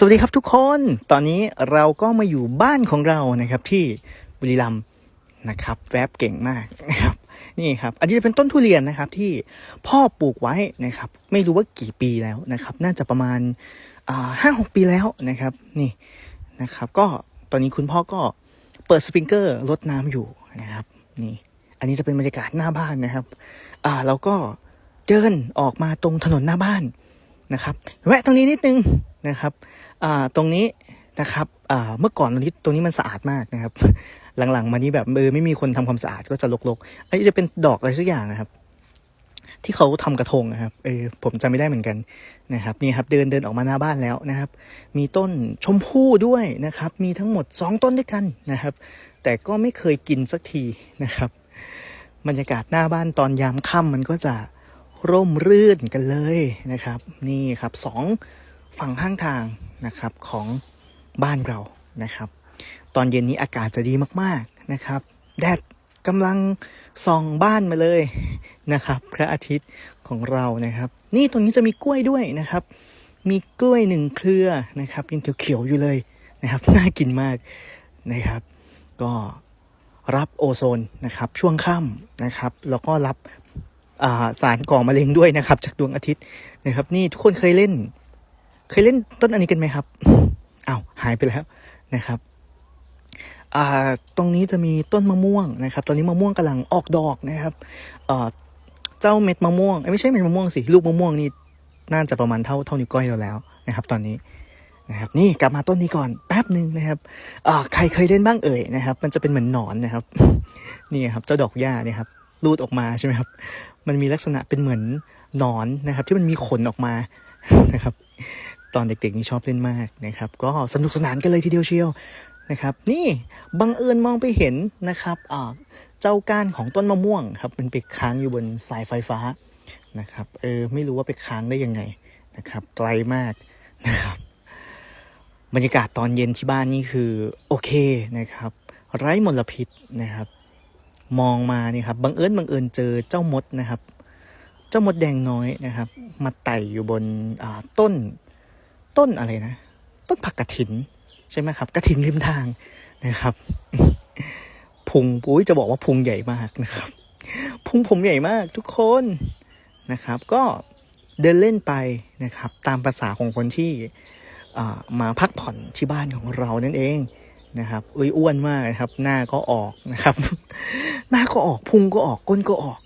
สวัสดีครับทุกคน ตอนนี้เราก็มาอยู่บ้านของเรานะครับที่บุรีรัมย์นะครับ แวบเก่งมากนะครับ นี่ครับ อันนี้จะเป็นต้นทุเรียนนะครับที่พ่อปลูกไว้นะครับ ไม่รู้ว่ากี่ปีแล้วนะครับ น่าจะประมาณห้าหกปีแล้วนะครับ นี่นะครับ ก็ตอนนี้คุณพ่อก็เปิดสปริงเกอร์รดน้ำอยู่นะครับ นี่ อันนี้จะเป็นบรรยากาศหน้าบ้านนะครับ อ่าเราก็เดินออกมาตรงถนนหน้าบ้านนะครับ แวะตรงนี้นิดนึง นะครับตรงนี้นะครับเมื่อก่อนตรงนี้ตรงนี้มันสะอาดมากนะครับ หลังๆ มานี้แบบเออไม่มีคนทำความสะอาดก็จะรกๆ อันนี้จะเป็นดอกอะไรสักอย่างนะครับ ที่เขาทำกระทงนะครับเออผมจำไม่ได้เหมือนกันนะครับนี่ครับเดินเดินออกมาหน้าบ้านแล้วนะครับ มีต้นชมพู่ด้วยนะครับ มีทั้งหมด 2 ต้นด้วยกันนะครับ แต่ก็ไม่เคยกินสักทีนะครับบรรยากาศหน้าบ้านตอนยามค่ำมันก็จะร่มรื่นกันเลยนะครับ นี่ครับสอง ฝั่งข้างทางนะครับของบ้านเรานะครับ ตอนเย็นนี้อากาศจะดีมากๆนะครับแดดกำลังส่องบ้านมาเลยนะครับพระอาทิตย์ของเรานะครับ นี่ตรงนี้จะมีกล้วยด้วยนะครับ มีกล้วยหนึ่งเครือนะครับ ยังเขียวๆอยู่เลยนะครับน่ากินมากนะครับ ก็รับโอโซนนะครับช่วงค่ำนะครับ แล้วก็รับาสารก่อมะเร็งด้วยนะครับ จากดวงอาทิตย์นะครับ นี่ทุกคนเคยเล่น เคยเล่นต้นอันนี้กันไหมครับอ้าวหายไปแล้วนะครับตรงนี้จะมีต้นมะม่วงนะครับ ตอนนี้มะม่วงกำลังออกดอกนะครับเจ้าเม็ดมะม่วงเอ้ไม่ใช่เม็ดมะม่วงสิลูกมะม่วงนี่น่าจะประมาณเท่าเท่านิ้วก้อยเราแล้วนะครับ ตอนนี้นะครับนี่กลับมาต้นนี้ก่อนแป๊บหนึ่งนะครับใครเคยเล่นบ้างเอ่ยนะครับ มันจะเป็นเหมือนหนอนนะครับนี่ครับเจ้าดอกหญ้าเนี่ยครับรูดออกมาใช่ไหมครับ มันมีลักษณะเป็นเหมือนหนอนนะครับ ที่มันมีขนออกมานะครับ ตอนเด็กๆนี่ชอบเล่นมากนะครับ ก็สนุกสนานกันเลยทีเดียวเชียวนะครับ นี่บังเอิญมองไปเห็นนะครับเจ้าก้านของต้นมะม่วงครับมันไปค้างอยู่บนสายไฟฟ้านะครับเออไม่รู้ว่าไปค้างได้ยังไงนะครับไกลมากนะครับบรรยากาศตอนเย็นที่บ้านนี่คือโอเคนะครับ ไร้มลพิษนะครับ มองมานี่ครับบังเอิญบังเอิญเจอเจ้ามดนะครับ เจ้ามดแดงน้อยนะครับ มาไต่อยู่บนต้น ต้นอะไรนะ ต้นผักกระถิน ใช่ไหมครับกระถินริมทางนะครับ พุงปุ้ยจะบอกว่าพุงใหญ่มากนะครับ พุงผมใหญ่มากทุกคนนะครับ ก็เดินเล่นไปนะครับ ตามภาษาของคนที่มาพักผ่อนที่บ้านของเรานั่นเองนะครับเอ้ยอ้วนมากนะครับ หน้าก็ออกนะครับ หน้าก็ออกพุงก็ออกก้นก็ออก